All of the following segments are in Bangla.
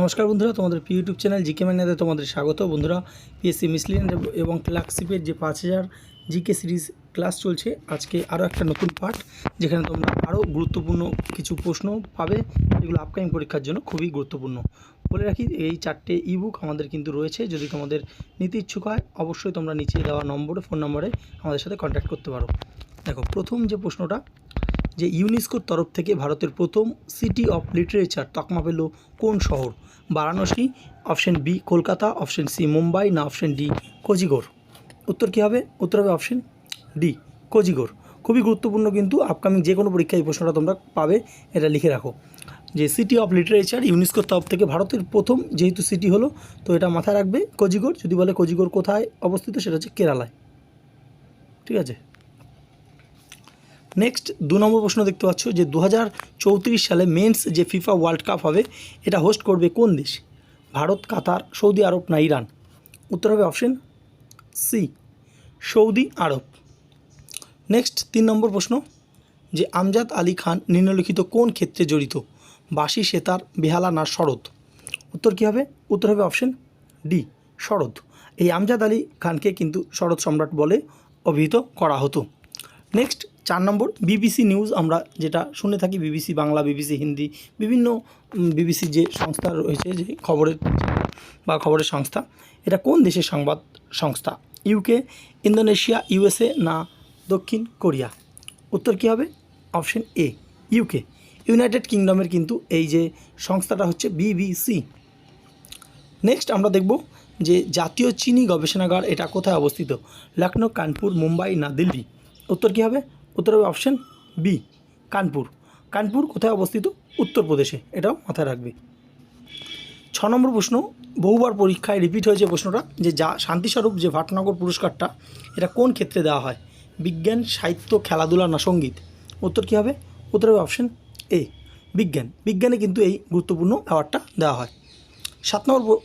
নমস্কার বন্ধুরা, তোমাদের ইউটিউব চ্যানেল জিকে ম্যানিয়াতে তোমাদের স্বাগত। বন্ধুরা, পিএসসি মিসলিন এবং ক্লার্কশিপের যে পাঁচ হাজার জিকে সিরিজ ক্লাস চলছে, আজকে আরও একটা নতুন পার্ট যেখানে তোমরা আরও গুরুত্বপূর্ণ কিছু প্রশ্ন পাবে। যেগুলো আপকামিং পরীক্ষার জন্য খুবই গুরুত্বপূর্ণ। বলে রাখি, এই চারটে ইবুক আমাদের কিন্তু রয়েছে। যদি তোমাদের নিতে ইচ্ছুক হয়, অবশ্যই তোমরা নিচে দেওয়া নম্বরে ফোন নম্বরে আমাদের সাথে কন্ট্যাক্ট করতে পারো। দেখো, প্রথম যে প্রশ্নটা যে ইউনেস্কোর তরফ থেকে ভারতের প্রথম সিটি অফ লিটারেচার তকমা পেল কোন শহর? Varanasi, option B Kolkata, option C Mumbai, না অপশন ডি কোজিগোর উত্তর কী হবে? উত্তর হবে অপশন ডি কোজিগোর খুবই গুরুত্বপূর্ণ কিন্তু আপকামিং যে কোনো পরীক্ষায় এই প্রশ্নটা তোমরা পাবে, এটা লিখে রাখো। যে সিটি অফ লিটারেচার ইউনেস্কোর তরফ থেকে ভারতের প্রথম যেহেতু সিটি হলো, তো এটা মাথায় রাখবে কোজিগোর যদি বলে কোজিগোর কোথায় অবস্থিত, সেটা হচ্ছে কেরালায়। ঠিক আছে? নেক্সট দু নম্বর প্রশ্ন দেখতে পাচ্ছ যে দু হাজার চৌত্রিশ সালে মেন্স যে ফিফা ওয়ার্ল্ড কাপ হবে, এটা হোস্ট করবে কোন দেশ? ভারত, কাতার, সৌদি আরব না ইরান? উত্তর হবে option C Saudi Arab. Next তিন নম্বর প্রশ্ন যে আমজাদ আলী খান নিম্নলিখিত কোন ক্ষেত্রে জড়িত? বাসি সেতার, বেহালা না শরৎ? উত্তর কী হবে? উত্তর হবে অপশন ডি শরৎ। এই আমজাদ আলী খানকে কিন্তু শরৎ সম্রাট বলে অভিহিত করা হতো। নেক্সট চার নম্বর বিবিসি নিউজ আমরা যেটা শুনে থাকি বিবিসি বাংলা বিবিসি হিন্দি, বিভিন্ন বিবিসি যে সংস্থা রয়েছে, যে খবরের, বা খবরের সংস্থা, এটা কোন দেশের সংবাদ সংস্থা? ইউকে ইন্দোনেশিয়া ইউএসএ না দক্ষিণ কোরিয়া? উত্তর কী হবে? অপশন এ ইউকে ইউনাইটেড কিংডমের কিন্তু এই যে সংস্থাটা হচ্ছে বিবিসি নেক্সট আমরা দেখব যে জাতীয় চিনি গবেষণাগার এটা কোথায় অবস্থিত? লখনৌ কানপুর, মুম্বাই না দিল্লি? উত্তর কী হবে? উত্তর হবে অপশন বি কানপুর। কানপুর কোথায় অবস্থিত? উত্তরপ্রদেশে এটাও মাথায় রাখবে। ছ নম্বর প্রশ্ন, বহুবার পরীক্ষায় রিপিট হয়েছে প্রশ্নটা যে যা, শান্তিস্বরূপ যে ভাটনগর পুরস্কারটা, এটা কোন ক্ষেত্রে দেওয়া হয়? বিজ্ঞান, সাহিত্য, খেলাধুলা না সংগীত? উত্তর কী হবে? উত্তর হবে অপশন এ বিজ্ঞান। বিজ্ঞানে কিন্তু এই গুরুত্বপূর্ণ অ্যাওয়ার্ডটা দেওয়া হয়। সাত নম্বর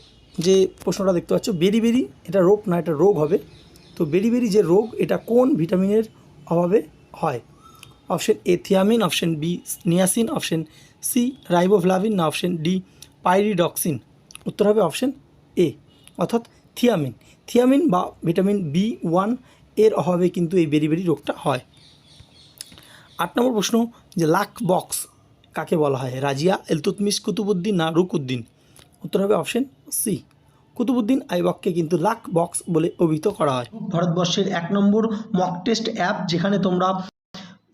যে প্রশ্নটা দেখতে পাচ্ছ, বেরি বেরি, এটা রোগ না, এটা রোগ হবে। তো বেরি বেরি যে রোগ, এটা কোন ভিটামিনের অভাবে হয়। Option A thiamine, option B niacin, option C riboflavin না অপশন ডি পাইরিডক্সিন। উত্তর হবে অপশন এ, অর্থাৎ থিয়ামিন। থিয়ামিন বা ভিটামিন বি ওয়ানের অভাবে কিন্তু এই বেরি বেরি রোগটা হয়। আট নম্বর প্রশ্ন, যে লাক বক্স কাকে বলা হয়? রাজিয়া এলতুতমিস কুতুবুদ্দিন, না রুকুদ্দিন? উত্তর হবে অপশন সি। কুতুবুদ্দিন আইবককে কিন্তু লাক বক্স বলে অভিহিত করা হয়। ভারতবর্ষের এক নম্বর মক টেস্ট অ্যাপ যেখানে তোমরা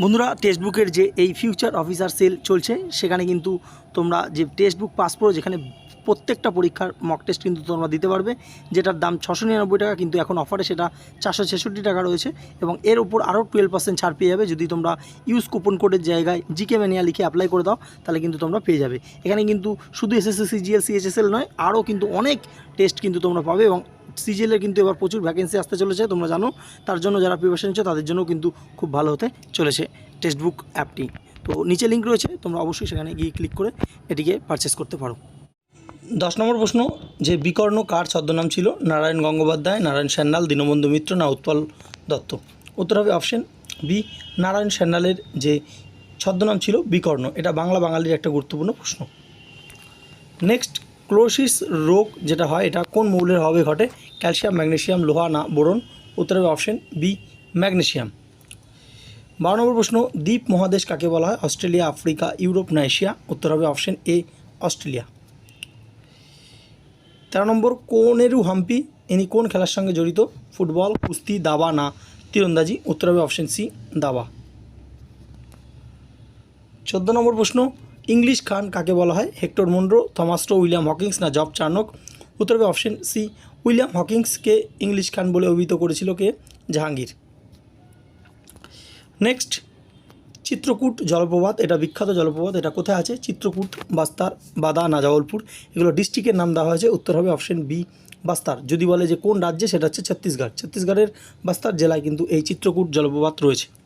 বন্ধুরা, টেক্সটবুকের যে এই ফিউচার অফিসার সেল চলছে, সেখানে কিন্তু তোমরা যে টেক্সটবুক পাস করো, যেখানে প্রত্যেকটা পরীক্ষার মক টেস্ট কিন্তু তোমরা দিতে পারবে, যেটার দাম ছশো নিরানব্বই টাকা, কিন্তু এখন অফারে সেটা চারশো ছেষট্টি টাকা রয়েছে এবং এর উপর আরও টুয়েলভ পার্সেন্ট ছাড় পেয়ে যাবে। যদি তোমরা ইউজ কুপন কোডের জায়গায় জিকে ম্যানিয়া লিখে অ্যাপ্লাই করে দাও, তাহলে কিন্তু তোমরা পেয়ে যাবে। এখানে কিন্তু শুধু এসএসসি সিজিএল সিএইচএসএল নয় আরও কিন্তু অনেক টেস্ট কিন্তু তোমরা পাবে এবং সিজিএলের কিন্তু এবার প্রচুর ভ্যাকেন্সি আসতে চলেছে, তোমরা জানো। তার জন্য যারা প্রিপারেশন নিচ্ছে, তাদের জন্য কিন্তু খুব ভালো হতে চলেছে টেক্সটবুক অ্যাপটি তো নিচে লিঙ্ক রয়েছে, তোমরা অবশ্যই সেখানে গিয়ে ক্লিক করে এটিকে পারচেস করতে পারো। দশ নম্বর প্রশ্ন, যে বিকর্ণ কার ছদ্মনাম ছিল? নারায়ণ গঙ্গোপাধ্যায়, নারায়ণ সান্যাল দীনবন্ধু মিত্র না উৎপল দত্ত? উত্তর হবে অপশন বি নারায়ণ সান্যালের যে ছদ্মনাম ছিল বিকর্ণ। এটা বাংলা বাঙালির একটা গুরুত্বপূর্ণ প্রশ্ন। নেক্সট ক্লোসিস রোগ যেটা হয়, এটা কোন মৌলের হবে ঘটে? ক্যালসিয়াম ম্যাগনেশিয়াম লোহা, না, বোরন? উত্তর হবে অপশন বি ম্যাগনেশিয়াম বারো নম্বর প্রশ্ন, দ্বীপ মহাদেশ কাকে বলা হয়? অস্ট্রেলিয়া, আফ্রিকা, ইউরোপ, না, এশিয়া? উত্তর হবে অপশন এ, অস্ট্রেলিয়া। তেরো নম্বর কোনেরু হাম্পি? ইনি কোন খেলার সঙ্গে জড়িত? ফুটবল, কুস্তি, দাবা, না, তীরন্দাজি? উত্তর হবে অপশন সি, দাবা। চোদ্দ নম্বর প্রশ্ন ইংলিশ খান কাকে বলা হয়? হেক্টর মুন্ড্রো থমাস্টো উইলিয়াম হকিংস না জব চার্নক? উত্তর হবে অপশন সি, উইলিয়াম হকিংসকে ইংলিশ খান বলে অভিহিত করেছিল কে? জাহাঙ্গীর। নেক্সট, চিত্রকূট জলপ্রপাত, এটা বিখ্যাত জলপ্রপাত, এটা কোথায় আছে? চিত্রকূট, বাস্তার, বাদা নাজাওলপুর এগুলো ডিস্ট্রিক্টের নাম দেওয়া হয়েছে, উত্তর হবে অপশন বি, বাস্তার। যদি বলে যে কোন রাজ্যে, সেটা হচ্ছে ছত্তিশগড়। ছত্তিশগড়ের বাস্তার জেলায় কিন্তু এই চিত্রকূট জলপ্রপাত রয়েছে।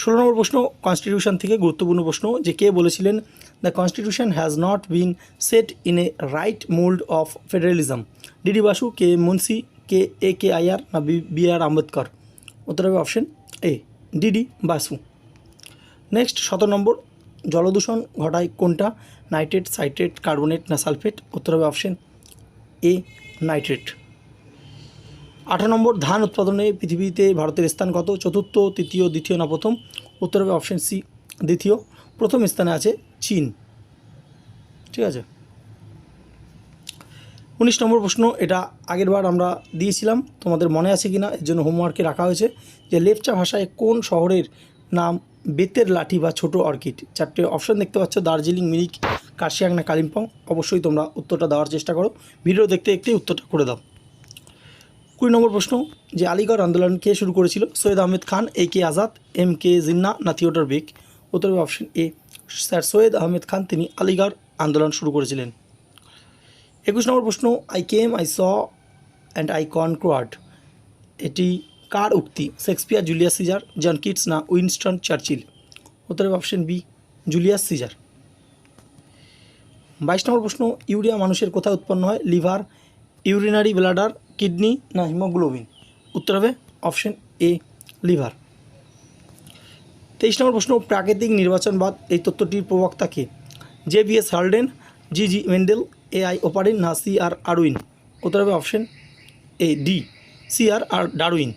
ষোলো নম্বর প্রশ্ন কনস্টিটিউশন থেকে গুরুত্বপূর্ণ প্রশ্ন, যে কে বলেছিলেন the constitution has not been set in a right mould of federalism DD Basu, K Munshi, K A K Iyer না বি আর আম্বেদকর? উত্তর হবে option A DD Basu. Next সতেরো নম্বর, জলদূষণ ঘটায় কোনটা? নাইট্রেট সাইট্রেট কার্বনেট না সালফেট উত্তর হবে অপশন এ নাইট্রেট আঠারো নম্বর, ধান উৎপাদনে পৃথিবীতে ভারতের স্থান কত? চতুর্থ, তৃতীয়, দ্বিতীয় না প্রথম? উত্তর হবে অপশন সি দ্বিতীয়। প্রথম স্থানে আছে চীন। ঠিক আছে? উনিশ নম্বর প্রশ্ন, এটা আগেরবার আমরা দিয়েছিলাম, তোমাদের মনে আছে কি না এর জন্য হোমওয়ার্কে রাখা হয়েছে যে লেপচা ভাষায় কোন শহরের নাম বেতের লাঠি বা ছোট অর্কিড? চারটে অপশন দেখতে পাচ্ছ, দার্জিলিং, মিরিক, কার্শিয়াং না কালিম্পং? অবশ্যই তোমরা উত্তরটা দেওয়ার চেষ্টা করো। ভিডিও দেখতে দেখতে উত্তরটা করে দাও। কুড়ি নম্বর প্রশ্ন, যে আলিগড় আন্দোলন কে শুরু করেছিল? Syed Ahmed Khan, A K Azad, M K Jinnah না থিওটার বেগ। উত্তর option A sir, Syed Ahmed Khan, তিনি আলিগড় আন্দোলন শুরু করেছিলেন। একুশ নম্বর প্রশ্ন I came I saw and I conquered এটি কার উক্তি? Shakespeare Julius Caesar, John Keats না উইনস্টন চার্চিল? উত্তর অপশন বি জুলিয়াস সিজার। বাইশ নম্বর প্রশ্ন, ইউরিয়া মানুষের কোথায় উৎপন্ন হয়? লিভার ইউরিনারি ব্লাডার, কিডনি না হিমোগ্লোবিন? উত্তর হবে অপশন এ, লিভার। তেইশ নম্বর প্রশ্ন, প্রাকৃতিক নির্বাচনবাদ, এই তত্ত্বটির প্রবক্তা কে? J B S Haldane, G G Mendel, A I Oparin, না সি আর আরউইন? উত্তর হবে option A, D, C R R Darwin.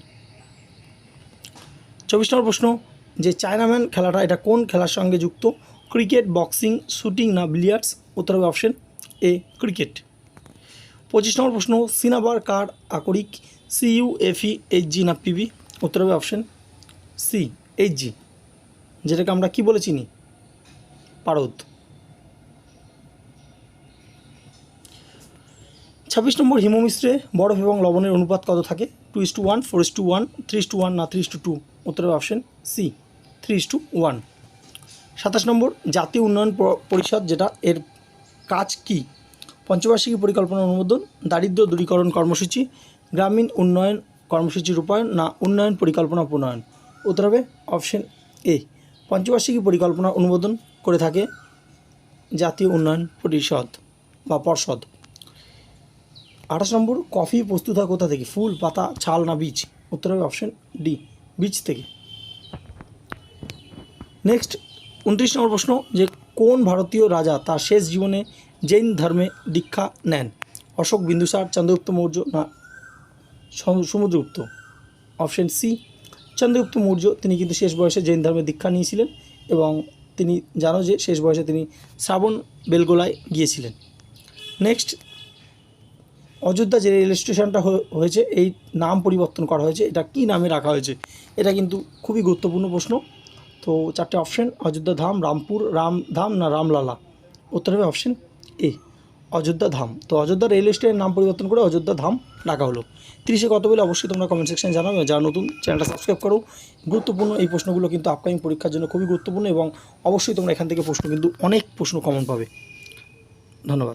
চব্বিশ নম্বর প্রশ্ন, যে চায়নাম্যান খেলাটা, এটা কোন খেলার সঙ্গে যুক্ত? ক্রিকেট, বক্সিং, শুটিং, না বিলিয়ার্ডস? উত্তর হবে অপশন এ, ক্রিকেট। পঁচিশ নম্বর প্রশ্ন, সিনাবার কার আকরিক? C U F E H G না পিবি উত্তর হবে অপশন সি এইচ জি যেটাকে আমরা কি বলে চিনি? পারদ। ছাব্বিশ নম্বর, হিমমিশ্রে বরফ এবং লবণের অনুপাত কত থাকে? Two is to one four is to one three is to one না থ্রি ইস টু টু উত্তরের option C three is to one সাতাশ নম্বর, জাতীয় উন্নয়ন পরিষদ, যেটা এর কাজ কি? পঞ্চবার্ষিকী পরিকল্পনা অনুমোদন, দারিদ্র দূরীকরণ কর্মসূচি, গ্রামীণ উন্নয়ন কর্মসূচি রূপায়ণ না উন্নয়ন পরিকল্পনা প্রণয়ন। উত্তর হবে অপশন এ। পঞ্চবার্ষিকী পরিকল্পনা অনুমোদন করে থাকে জাতীয় উন্নয়ন পরিষদ বা পর্ষদ। আঠাশ নম্বর, কফি প্রস্তুত হয় কোথা থেকে? ফুল, পাতা, ছাল না বীজ? উত্তর হবে অপশন ডি, বীজ থেকে। নেক্সট, উনত্রিশ নম্বর প্রশ্ন যে কোন ভারতীয় রাজা তার শেষ জীবনে জৈন ধর্মে দীক্ষা নেন। অশোক বিন্দুসার চন্দ্রগুপ্ত মৌর্য না সমুদ্রগুপ্ত। অপশন সি, চন্দ্রগুপ্ত মৌর্য, তিনি কিন্তু শেষ বয়সে জৈন ধর্মে দীক্ষা নিয়েছিলেন এবং তিনি জানো যে শেষ বয়সে তিনি শ্রাবণ বেলগোলায় গিয়েছিলেন। নেক্সট, অযোধ্যা যে রেল স্টেশনটা হয়ে- হয়েছে, এই নাম পরিবর্তন করা হয়েছে। এটা কী নামে রাখা হয়েছে? এটা কিন্তু খুবই গুরুত্বপূর্ণ প্রশ্ন। তো চারটে অপশন, অযোধ্যা ধাম, রামপুর রামধাম না রামলালা। উত্তর হবে অপশন এ, অযোধ্যা ধাম। তো অযোধ্যা রেল স্টেশনের নাম পরিবর্তন করে অযোধ্যা ধাম ডাকা হলো। তিরিশে কত বলে অবশ্যই তোমরা কমেন্ট সেকশানে জানাবে। যারা নতুন চ্যানেলটা সাবস্ক্রাইব করো। গুরুত্বপূর্ণ এই প্রশ্নগুলো কিন্তু আপকামিং পরীক্ষার জন্য খুবই গুরুত্বপূর্ণ এবং অবশ্যই তোমরা এখান থেকে প্রশ্ন কিন্তু অনেক প্রশ্ন কমন পাবে। ধন্যবাদ।